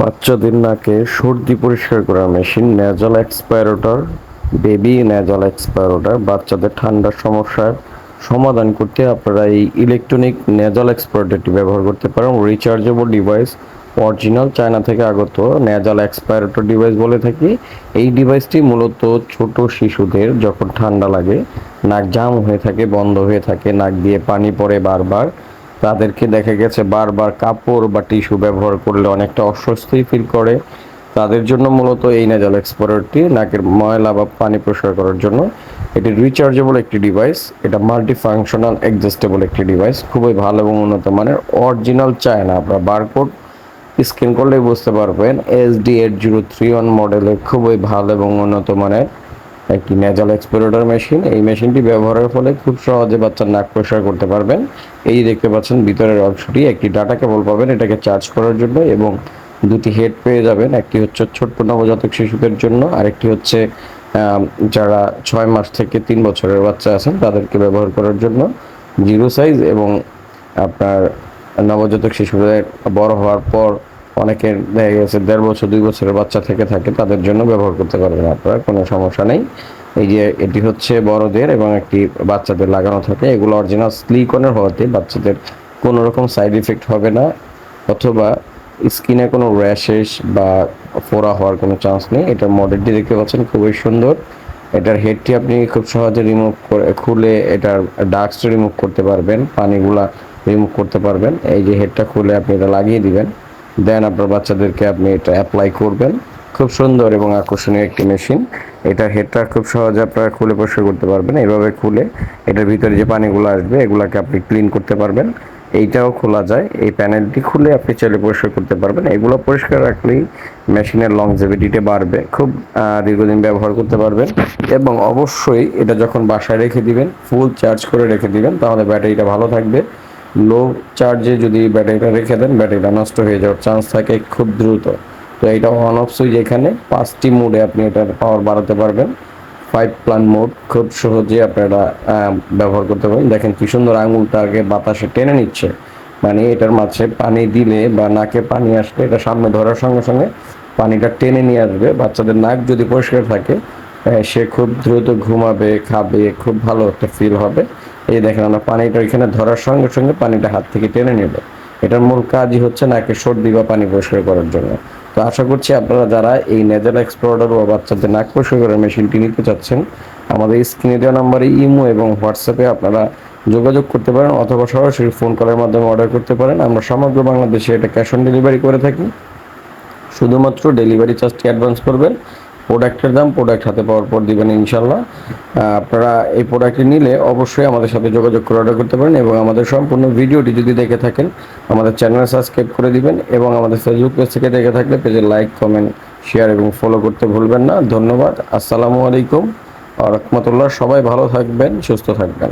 বাচ্চাদের নাকে সর্দি পরিষ্কার করার machine nasal aspirator baby nasal aspirator বাচ্চাদের ঠান্ডার সমস্যার সমাধান করতে আপনারা এই ইলেকট্রনিক ন্যাজাল এক্সপায়ারোটারটি ব্যবহার করতে পারেন। রিচার্জেবল ডিভাইস অরিজিনাল চায়না থেকে আগত ন্যাজাল এক্সপায়ারোটার ডিভাইস বলে থাকি। এই ডিভাইসটি মূলত ছোট শিশুদের যখন ঠান্ডা লাগে, নাক জাম হয়ে থাকে, বন্ধ হয়ে থাকে, নাক দিয়ে পানি পড়ে বারবার তাদেরকে দেখা গেছে বারবার কাপড় বা টিস্যু ব্যবহার করলে অনেকটা অস্বস্তি ফিল করে। তাদের জন্য মূলত এই নেজাল এক্সপোর্টটি নাকের ময়লা বা পানি প্রসার করার জন্য। এটি রিচার্জেবল একটি ডিভাইস এটা মাল্টি ফাংশনাল অ্যাডজাস্টেবল একটি ডিভাইস খুবই ভালো এবং উন্নত মানের অরিজিনাল চায় না আপনার বারকোড স্ক্যান করলেই বুঝতে পারবেন S D eight zero three one মডেলের খুবই ভালো এবং উন্নত মানের। একটি নেজাল এক্সপেরেটর মেশিন এই মেশিনটি ব্যবহারের ফলে খুব সহজে বাচ্চার নাক পরিষ্কার করতে পারবেন। এই দেখতে পাচ্ছেন ভিতরের অংশটি, একটি ডাটা কেবল পাবেন এটাকে চার্জ করার জন্য এবং দুটি হেড পেয়ে যাবেন, একটি হচ্ছে ছোট্ট নবজাতক শিশুদের জন্য, আরেকটি হচ্ছে যারা ছয় মাস থেকে তিন বছরের বাচ্চা আছেন তাদেরকে ব্যবহার করার জন্য। জিরো সাইজ এবং আপনার নবজাতক শিশুদের বড় হওয়ার পর অনেকের দেখা গেছে দেড় বছর, দুই বছরের বাচ্চা থেকে থাকে, তাদের জন্য ব্যবহার করতে পারবেন আপনারা, কোনো সমস্যা নেই। এই যে এটি হচ্ছে বড়দের এবং একটি বাচ্চাদের লাগানো থাকে, এগুলো অরিজিনাল স্লিকনের হওয়াতে বাচ্চাদের কোনো রকম সাইড ইফেক্ট হবে না, অথবা স্কিনে কোনো র্যাশেস বা ফোড়া হওয়ার কোনো চান্স নেই। এটার মডেলটি দেখতে পাচ্ছেন, খুবই সুন্দর। এটার হেডটি আপনি খুব সহজে রিমুভ করে, খুলে এটার ডাস্ট রিমুভ করতে পারবেন, পানিগুলা রিমুভ করতে পারবেন। এই যে হেডটা খুলে আপনি এটা লাগিয়ে দিবেন। দেন আপনার বাচ্চাদেরকে আপনি এটা অ্যাপ্লাই করবেন। খুব সুন্দর এবং আকর্ষণীয় একটি মেশিন এটার হেডটা খুব সহজে আপনারা খুলে পরিষ্কার করতে পারবেন। এইভাবে খুলে এটার ভিতরে যে পানিগুলো আসবে, এগুলাকে আপনি ক্লিন করতে পারবেন। এইটাও খোলা যায়। এই প্যানেলটি খুলে আপনি চাইলে পরিষ্কার করতে পারবেন। এগুলো পরিষ্কার রাখলেই মেশিনের লংজেভিটিটা বাড়বে। খুব দীর্ঘদিন ব্যবহার করতে পারবেন। এবং অবশ্যই এটা যখন বাসায় রেখে দিবেন ফুল চার্জ করে রেখে দিবেন, তাহলে ব্যাটারিটা ভালো থাকবে। লো চার্জে যদি ব্যাটারিটা রেখে দেন, ব্যাটারিটা নষ্ট হয়ে যাওয়ার চান্স থাকে খুব দ্রুত। তো এটা অন অফ সুইচ এখানে পাঁচটি মোডে আপনি এটার পাওয়ার বাড়াতে পারবেন। ফাইভ প্লান মোড খুব সহজে আপনারা ব্যবহার করতে পারেন। দেখেন কি সুন্দর আঙুলটাকে বাতাসে টেনে নিচ্ছে। মানে এটার মাঝে পানি দিলে বা নাকে পানি আসলে এটা সামনে ধরার সঙ্গে সঙ্গে পানিটা টেনে নিয়ে আসবে। বাচ্চাদের নাক যদি পরিষ্কার থাকে সে খুব দ্রুত ঘুমাবে, খাবে, খুব ভালো একটা ফিল হবে। এই দেখেন আমরা পানিটা এখানে ধরার সঙ্গে সঙ্গে পানিটা হাত থেকে টেনে নেবে। এটার মূল কাজই হচ্ছে নাকে সর্দি বা পানি পরিষ্কার করার জন্য। তো আশা করছি আপনারা যারা এই নেজাল এক্সপ্লোরার বা বাচ্চাদের নাক পরিষ্কার করার মেশিনটি নিতে চাচ্ছেন, আমাদের স্ক্রিনে দেওয়া নাম্বারে ইমো এবং হোয়াটসঅ্যাপে আপনারা যোগাযোগ করতে পারেন অথবা সরাসরি ফোন কলের মাধ্যমে অর্ডার করতে পারেন। আমরা সমগ্র বাংলাদেশে এটা ক্যাশ অন ডেলিভারি করে থাকি। শুধুমাত্র ডেলিভারি চার্জটি অ্যাডভান্স করবেন। প্রোডাক্টের দাম, প্রোডাক্ট হাতে পাওয়ার পর দিবেন ইনশাল্লাহ আপনারা এই প্রোডাক্টটি নিলে অবশ্যই আমাদের সাথে যোগাযোগ করে অর্ডার করতে পারেন এবং আমাদের সম্পূর্ণ ভিডিওটি যদি দেখে থাকেন, আমাদের চ্যানেল সাবস্ক্রাইব করে দিবেন এবং আমাদের ফেসবুক পেজ থেকে দেখে থাকলে পেজে লাইক কমেন্ট শেয়ার এবং ফলো করতে ভুলবেন না। ধন্যবাদ। আসসালামু আলাইকুম। রহমতুল্লাহ। সবাই ভালো থাকবেন, সুস্থ থাকবেন।